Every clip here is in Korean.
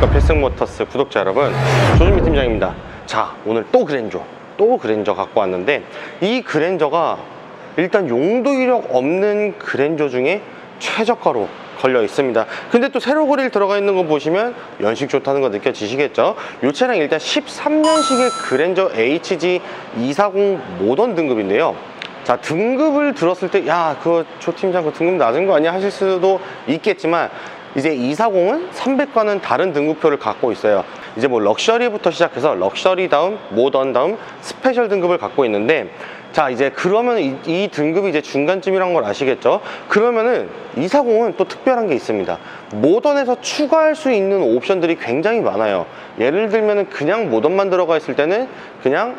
안녕하십니까 필승모터스 구독자 여러분 조준미 팀장입니다. 자 오늘 또 그랜저 또 그랜저 갖고 왔는데 이 그랜저가 일단 용도 이력 없는 그랜저 중에 최저가로 걸려 있습니다. 근데 또 세로 그릴 들어가 있는 거 보시면 연식 좋다는 거 느껴지시겠죠? 이 차량 일단 13년식의 그랜저 HG 240 모던 등급인데요. 자 등급을 들었을 때 야그조 팀장 그 등급 낮은 거 아니야? 하실 수도 있겠지만 이제 240은 300과는 다른 등급표를 갖고 있어요. 이제 뭐 럭셔리부터 시작해서 럭셔리 다음 모던 다음 스페셜 등급을 갖고 있는데 자 이제 그러면 이, 이 등급이 이제 중간쯤이란 걸 아시겠죠? 그러면은 240은 또 특별한 게 있습니다. 모던에서 추가할 수 있는 옵션들이 굉장히 많아요. 예를 들면은 그냥 모던만 들어가 있을 때는 그냥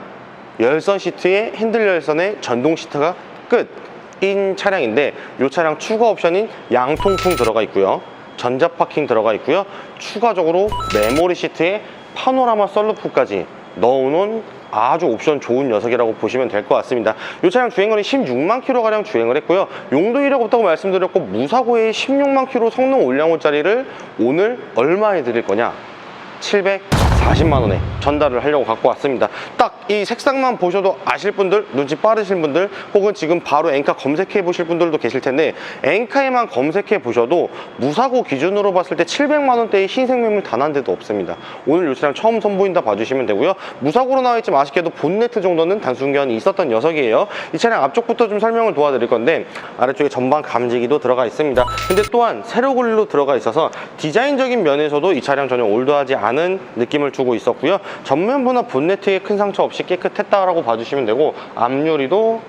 열선 시트에 핸들 열선에 전동 시트가 끝인 차량인데 이 차량 추가 옵션인 양통풍 들어가 있고요 전자 파킹 들어가 있고요. 추가적으로 메모리 시트에 파노라마 썰루프까지 넣어놓은 아주 옵션 좋은 녀석이라고 보시면 될 것 같습니다. 이 차량 주행거리 16만 킬로가량 주행을 했고요. 용도 이력 없다고 말씀드렸고 무사고에 16만 킬로 성능 올량호짜리를 오늘 얼마에 드릴 거냐 740만 원에 전달을 하려고 갖고 왔습니다. 딱 이 색상만 보셔도 아실 분들, 눈치 빠르신 분들, 혹은 지금 바로 엔카 검색해 보실 분들도 계실 텐데 엔카에만 검색해 보셔도 무사고 기준으로 봤을 때 700만 원대의 흰색 매물 단 한 대도 없습니다. 오늘 이 차량 처음 선보인다 봐주시면 되고요. 무사고로 나와 있지만 아쉽게도 본네트 정도는 단순견이 있었던 녀석이에요. 이 차량 앞쪽부터 좀 설명을 도와드릴 건데 아래쪽에 전방 감지기도 들어가 있습니다. 근데 또한 세로 그릴로 들어가 있어서 디자인적인 면에서도 이 차량 전혀 올드하지 않은 느낌을 주고 있었고요. 전면부나 본네트에 큰 상처 없이 깨끗했다라고 봐주시면 되고 앞유리도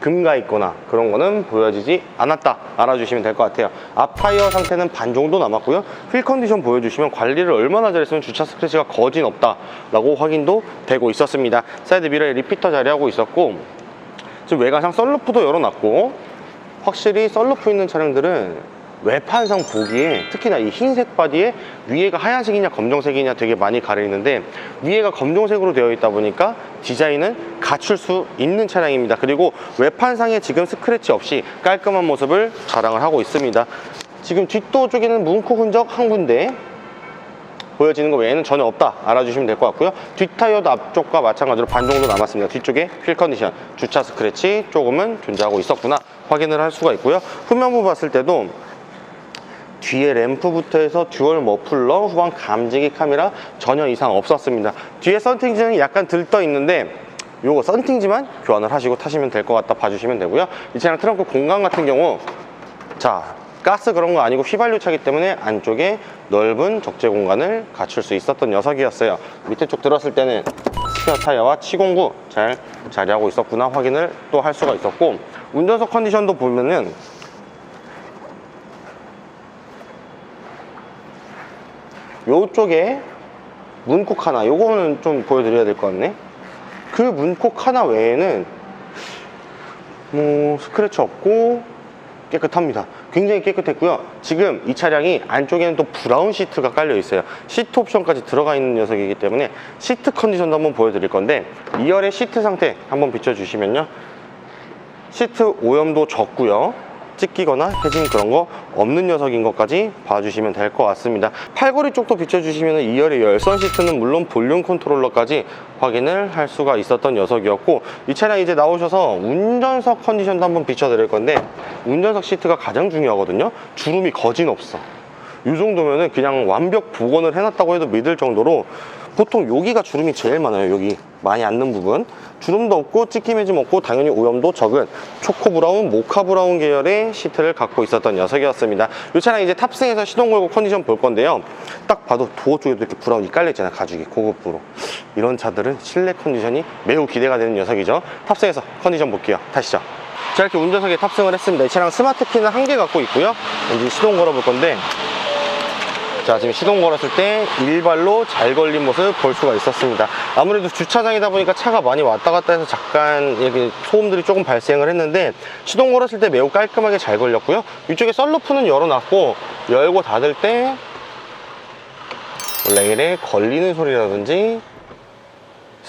금가 있거나 그런 거는 보여지지 않았다. 알아주시면 될 것 같아요. 앞 타이어 상태는 반 정도 남았고요. 휠 컨디션 보여주시면 관리를 얼마나 잘했으면 주차 스크래치가 거진 없다 라고 확인도 되고 있었습니다. 사이드 미러에 리피터 자리하고 있었고 지금 외관상 썬루프도 열어놨고 확실히 썬루프 있는 차량들은 외판상 보기에 특히나 이 흰색 바디에 위에가 하얀색이냐 검정색이냐 되게 많이 가리는데 위에가 검정색으로 되어 있다 보니까 디자인은 갖출 수 있는 차량입니다. 그리고 외판상에 지금 스크래치 없이 깔끔한 모습을 자랑을 하고 있습니다. 지금 뒷도 쪽에는 문콕 흔적 한 군데 보여지는 거 외에는 전혀 없다. 알아주시면 될 것 같고요. 뒷타이어도 앞쪽과 마찬가지로 반 정도 남았습니다. 뒤쪽에 휠 컨디션 주차 스크래치 조금은 존재하고 있었구나 확인을 할 수가 있고요. 후면부 봤을 때도 뒤에 램프부터 해서 듀얼 머플러, 후방 감지기 카메라 전혀 이상 없었습니다. 뒤에 썬팅지는 약간 들떠 있는데 요거 썬팅지만 교환을 하시고 타시면 될 것 같다 봐주시면 되고요. 이 차량 트렁크 공간 같은 경우 자 가스 그런 거 아니고 휘발유 차기 때문에 안쪽에 넓은 적재 공간을 갖출 수 있었던 녀석이었어요. 밑에 쪽 들었을 때는 스페어 타이어와 709잘 자리하고 있었구나 확인을 또 할 수가 있었고 운전석 컨디션도 보면은 요쪽에 문콕 하나. 요거는 좀 보여드려야 될 것 같네. 그 문콕 하나 외에는 뭐 스크래치 없고 깨끗합니다. 굉장히 깨끗했고요. 지금 이 차량이 안쪽에는 또 브라운 시트가 깔려 있어요. 시트 옵션까지 들어가 있는 녀석이기 때문에 시트 컨디션도 한번 보여드릴 건데 2열의 시트 상태 한번 비춰주시면요. 시트 오염도 적고요 찢기거나 해진 그런 거 없는 녀석인 것까지 봐주시면 될 것 같습니다. 팔걸이 쪽도 비춰주시면 2열의 열선 시트는 물론 볼륨 컨트롤러까지 확인을 할 수가 있었던 녀석이었고 이 차량 이제 나오셔서 운전석 컨디션도 한번 비춰드릴 건데 운전석 시트가 가장 중요하거든요. 주름이 거진 없어 이 정도면은 그냥 완벽 복원을 해놨다고 해도 믿을 정도로 보통 여기가 주름이 제일 많아요 여기. 많이 앉는 부분. 주름도 없고 찢김해짐 없고 당연히 오염도 적은 초코 브라운, 모카 브라운 계열의 시트를 갖고 있었던 녀석이었습니다. 이 차량 이제 탑승해서 시동 걸고 컨디션 볼 건데요. 딱 봐도 도어 쪽에도 이렇게 브라운이 깔려 있잖아요 가죽이 고급으로. 이런 차들은 실내 컨디션이 매우 기대가 되는 녀석이죠. 탑승해서 컨디션 볼게요. 타시죠. 자 이렇게 운전석에 탑승을 했습니다. 이 차량 스마트 키는 한 개 갖고 있고요. 이제 시동 걸어 볼 건데 자 지금 시동 걸었을 때 일발로 잘 걸린 모습 볼 수가 있었습니다. 아무래도 주차장이다 보니까 차가 많이 왔다 갔다 해서 잠깐 이렇게 소음들이 조금 발생을 했는데 시동 걸었을 때 매우 깔끔하게 잘 걸렸고요. 이쪽에 썬루프는 열어놨고 열고 닫을 때 레일에 걸리는 소리라든지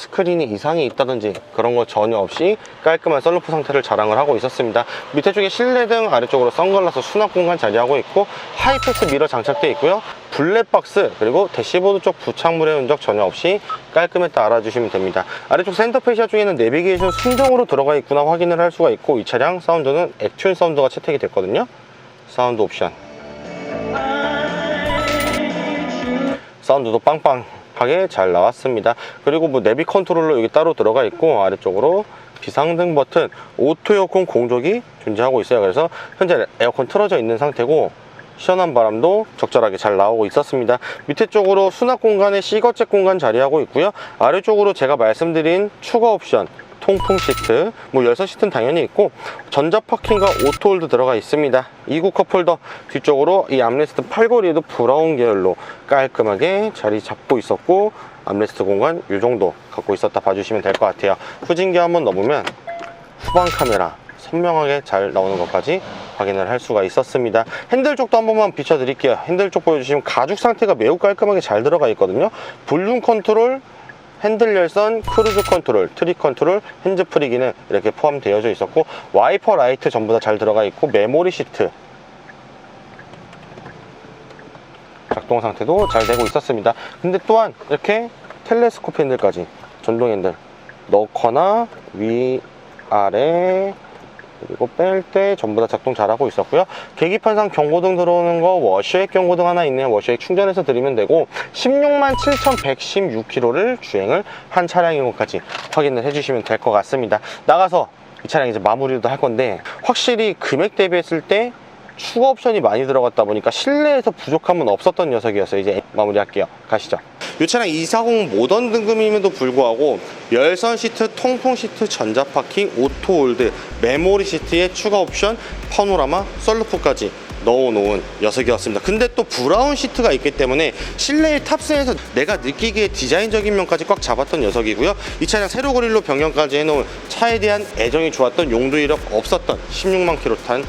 스크린이 이상이 있다든지 그런 거 전혀 없이 깔끔한 썬루프 상태를 자랑을 하고 있었습니다. 밑에 쪽에 실내등 아래쪽으로 선글라스 수납 공간 자리하고 있고 하이패스 미러 장착되어 있고요. 블랙박스 그리고 대시보드 쪽 부착물의 흔적 전혀 없이 깔끔했다 알아주시면 됩니다. 아래쪽 센터 페시아 중에는 내비게이션 순정으로 들어가 있구나 확인을 할 수가 있고 이 차량 사운드는 액튠 사운드가 채택이 됐거든요. 사운드 옵션 사운드도 빵빵 하게 잘 나왔습니다. 그리고 뭐 내비 컨트롤러 여기 따로 들어가 있고 아래쪽으로 비상등 버튼, 오토 에어컨 공조기 존재하고 있어요. 그래서 현재 에어컨 틀어져 있는 상태고 시원한 바람도 적절하게 잘 나오고 있었습니다. 밑에 쪽으로 수납 공간에 시거잭 공간 자리하고 있고요. 아래쪽으로 제가 말씀드린 추가 옵션 통풍 시트, 뭐 열선 시트는 당연히 있고 전자 파킹과 오토홀드 들어가 있습니다. 2구 컵홀더 뒤쪽으로 이 암레스트 팔걸이에도 브라운 계열로 깔끔하게 자리 잡고 있었고 암레스트 공간 이 정도 갖고 있었다 봐주시면 될 것 같아요. 후진기 한번 넣어보면 후방 카메라 선명하게 잘 나오는 것까지 확인을 할 수가 있었습니다. 핸들 쪽도 한 번만 비춰드릴게요. 핸들 쪽 보여주시면 가죽 상태가 매우 깔끔하게 잘 들어가 있거든요. 볼륨 컨트롤, 핸들 열선, 크루즈 컨트롤, 트립 컨트롤, 핸즈 프리기는 이렇게 포함되어져 있었고 와이퍼 라이트 전부 다 잘 들어가 있고 메모리 시트 작동 상태도 잘 되고 있었습니다. 근데 또한 이렇게 텔레스코프 핸들까지 전동 핸들 넣거나 위 아래 그리고 뺄 때 전부 다 작동 잘하고 있었고요. 계기판상 경고등 들어오는 거 워셔액 경고등 하나 있네요. 워셔액 충전해서 드리면 되고 16만 7,116km를 주행을 한 차량인 것까지 확인을 해주시면 될 것 같습니다. 나가서 이 차량 이제 마무리도 할 건데 확실히 금액 대비했을 때 추가 옵션이 많이 들어갔다 보니까 실내에서 부족함은 없었던 녀석이었어요. 이제 마무리할게요. 가시죠. 이 차량 240 모던 등급임에도 불구하고 열선 시트, 통풍 시트, 전자 파킹, 오토 홀드, 메모리 시트에 추가 옵션, 파노라마, 썰루프까지 넣어놓은 녀석이었습니다. 근데 또 브라운 시트가 있기 때문에 실내에 탑승해서 내가 느끼기에 디자인적인 면까지 꽉 잡았던 녀석이고요. 이 차량 세로 그릴로 변경까지 해놓은 차에 대한 애정이 좋았던 용도 이력 없었던 16만 킬로 탄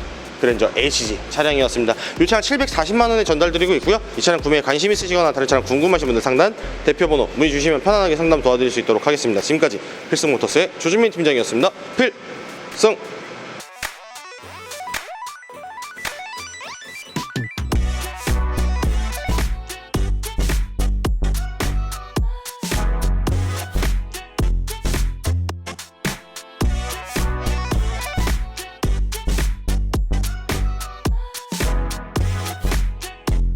그랜저 HG 차량이었습니다. 이 차량 740만 원에 전달드리고 있고요. 이 차량 구매에 관심 있으시거나 다른 차량 궁금하신 분들 상단 대표번호 문의 주시면 편안하게 상담 도와드릴 수 있도록 하겠습니다. 지금까지 필승모터스의 조준민 팀장이었습니다. 필승!